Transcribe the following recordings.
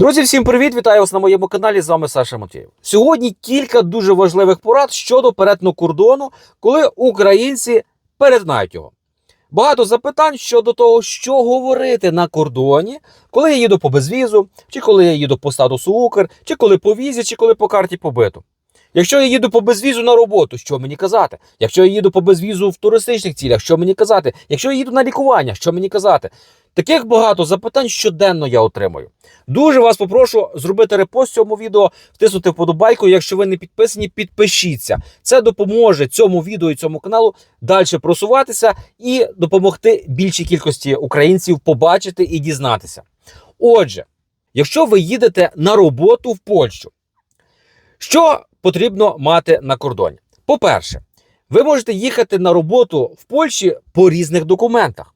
Друзі, всім привіт! Вітаю вас на моєму каналі. З вами Саша Матвєєв. Сьогодні кілька дуже важливих порад щодо перетину кордону, коли українці перетинають його. Багато запитань щодо того, що говорити на кордоні, коли я їду по безвізу, чи коли я їду по статусу Укр, чи коли по візі, чи коли по карті побиту. Якщо я їду по безвізу на роботу, що мені казати? Якщо я їду по безвізу в туристичних цілях, що мені казати? Якщо я їду на лікування, що мені казати? Таких багато запитань щоденно я отримую. Дуже вас попрошу зробити репост цьому відео, втиснути вподобайку. Якщо ви не підписані, підпишіться. Це допоможе цьому відео і цьому каналу далі просуватися і допомогти більшій кількості українців побачити і дізнатися. Отже, якщо ви їдете на роботу в Польщу, що потрібно мати на кордоні? По-перше, ви можете їхати на роботу в Польщі по різних документах.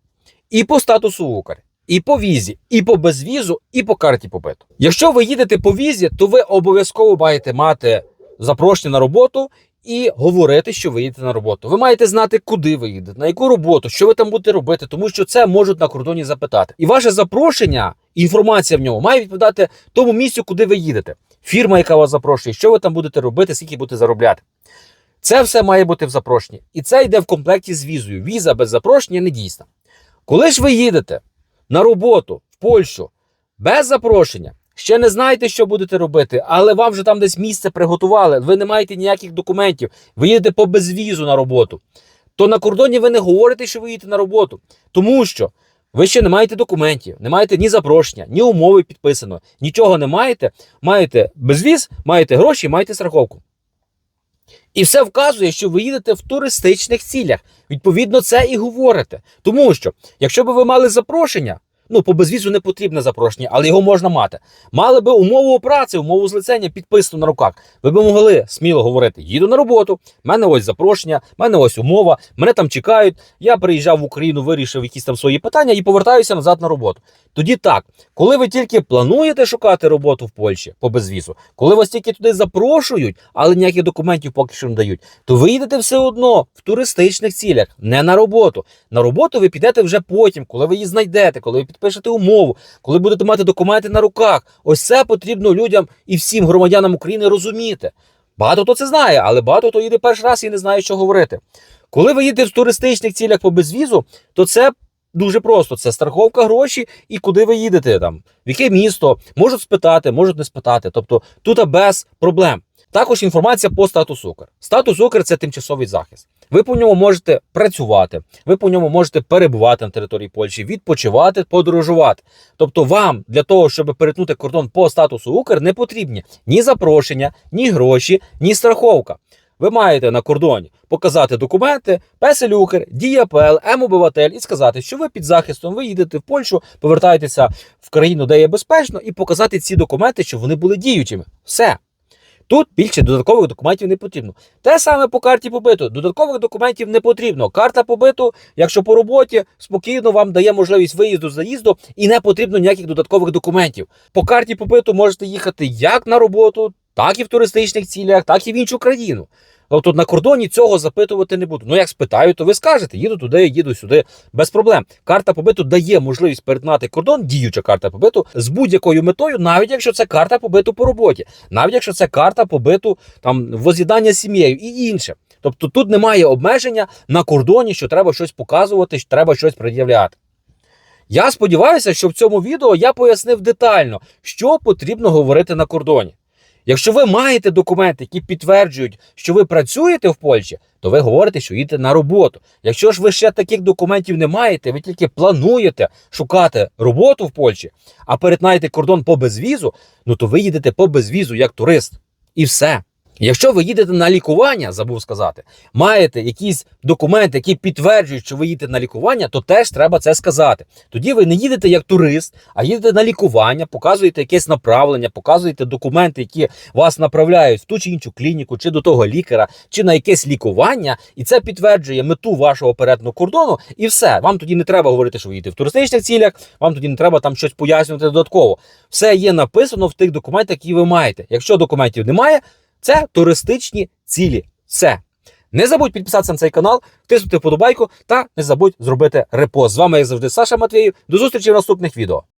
І по статусу Укр, і по візі, і по безвізу, і по карті побиту. Якщо ви їдете по візі, то ви обов'язково маєте мати запрошення на роботу і говорити, що ви їдете на роботу. Ви маєте знати, куди ви їдете, на яку роботу, що ви там будете робити, тому що це можуть на кордоні запитати. І ваше запрошення, інформація в ньому має відповідати тому місцю, куди ви їдете. Фірма, яка вас запрошує, що ви там будете робити, скільки будете заробляти. Це все має бути в запрошенні. І це йде в комплекті з візою. Віза без запрошення не дійсна. Коли ж ви їдете на роботу в Польщу без запрошення, ще не знаєте, що будете робити, але вам вже там десь місце приготували, ви не маєте ніяких документів, ви їдете по безвізу на роботу, то на кордоні ви не говорите, що ви їдете на роботу, тому що ви ще не маєте документів, не маєте ні запрошення, ні умови підписано, нічого не маєте. Маєте безвіз, маєте гроші, маєте страховку. І все вказує, що ви їдете в туристичних цілях. Відповідно, це і говорите. Тому що, якщо б ви мали запрошення, ну по безвізу не потрібне запрошення, але його можна мати. Мали би умову праці, умову злицення підписану на руках. Ви б могли сміло говорити: їду на роботу, в мене ось запрошення, в мене ось умова, мене там чекають. Я приїжджав в Україну, вирішив якісь там свої питання і повертаюся назад на роботу. Тоді так, коли ви тільки плануєте шукати роботу в Польщі по безвізу, коли вас тільки туди запрошують, але ніяких документів поки що не дають, то ви їдете все одно в туристичних цілях, не на роботу. На роботу ви підете вже потім, коли ви її знайдете, коли ви підпишете умову, коли будете мати документи на руках. Ось це потрібно людям і всім громадянам України розуміти. Багато хто це знає, але багато хто їде перший раз і не знає, що говорити. Коли ви їдете в туристичних цілях по безвізу, то це дуже просто. Це страховка гроші і куди ви їдете там, в яке місто, можуть спитати, можуть не спитати. Тобто тут без проблем. Також інформація по статусу Укр. Статус Укр – це тимчасовий захист. Ви по ньому можете працювати, ви по ньому можете перебувати на території Польщі, відпочивати, подорожувати. Тобто, вам для того, щоб перетнути кордон по статусу Укр, не потрібні ні запрошення, ні гроші, ні страховка. Ви маєте на кордоні показати документи, песель Укр, Діяпл, М-обиватель і сказати, що ви під захистом, ви їдете в Польщу, повертаєтеся в країну, де є безпечно, і показати ці документи, щоб вони були діючими. Все. Тут більше додаткових документів не потрібно. Те саме по карті побиту. Додаткових документів не потрібно. Карта побиту, якщо по роботі, спокійно вам дає можливість виїзду, заїзду і не потрібно ніяких додаткових документів. По карті побиту можете їхати як на роботу, так і в туристичних цілях, так і в іншу країну. Тобто на кордоні цього запитувати не буду. Ну як спитаю, то ви скажете, їду туди, їду сюди, без проблем. Карта побиту дає можливість перетинати кордон, діюча карта побиту з будь-якою метою, навіть якщо це карта побиту по роботі, навіть якщо це карта побиту там воз'їдання сім'єю і інше. Тобто тут немає обмеження на кордоні, що треба щось показувати, що треба щось пред'являти. Я сподіваюся, що в цьому відео я пояснив детально, що потрібно говорити на кордоні. Якщо ви маєте документи, які підтверджують, що ви працюєте в Польщі, то ви говорите, що їдете на роботу. Якщо ж ви ще таких документів не маєте, ви тільки плануєте шукати роботу в Польщі, а перетинаєте кордон по безвізу, ну то ви їдете по безвізу як турист. І все. Якщо ви їдете на лікування, забув сказати, маєте якісь документи, які підтверджують, що ви їдете на лікування, то теж треба це сказати. Тоді ви не їдете як турист, а їдете на лікування, показуєте якесь направлення, показуєте документи, які вас направляють в ту чи іншу клініку, чи до того лікаря, чи на якесь лікування, і це підтверджує мету вашого перетину кордону, і все. Вам тоді не треба говорити, що ви їдете в туристичних цілях, вам тоді не треба там щось пояснювати додатково. Все є написано в тих документах, які ви маєте. Якщо документів немає. Це туристичні цілі. Все. Не забудь підписатися на цей канал, тиснути вподобайку та не забудь зробити репост. З вами, як завжди, Саша Матвєєв. До зустрічі в наступних відео.